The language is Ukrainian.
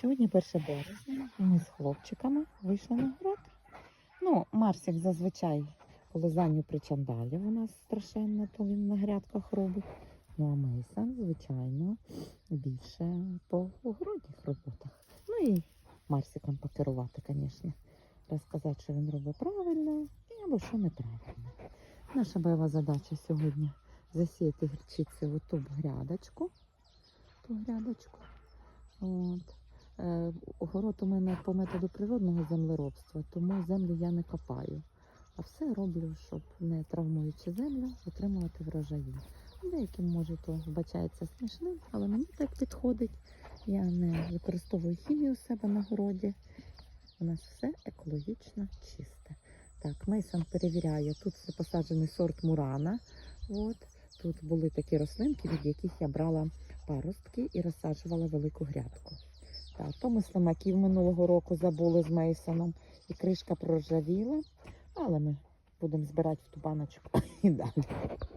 Сьогодні 1 березня, ми з хлопчиками вийшли на город. Ну, Марсик зазвичай по лизанню причандалів у нас страшенно, то він на грядках робить. Ну, а Мейсон, звичайно, більше по огородних роботах. Ну і Марсиком покерувати, звісно. Розказати, що він робить правильно і або що неправильно. Наша бойова задача сьогодні засіяти гірчиці в ту грядочку. Ту грядочку. От. Е, Огород у мене по методу природного землеробства, тому землю я не копаю. А все роблю, щоб не травмуючи землю, отримувати врожаї. Деяким може то вбачається смішним, але мені так підходить. Я не використовую хімію у себе на городі. У нас все екологічно чисте. Так, Мейсон перевіряє. Тут це посаджений сорт Мурана. От. Тут були такі рослинки, від яких я брала паростки і розсаджувала велику грядку. Так, то ми слимаків минулого року забули з Мейсоном, і кришка проржавіла, але ми будемо збирати в ту баночку і далі.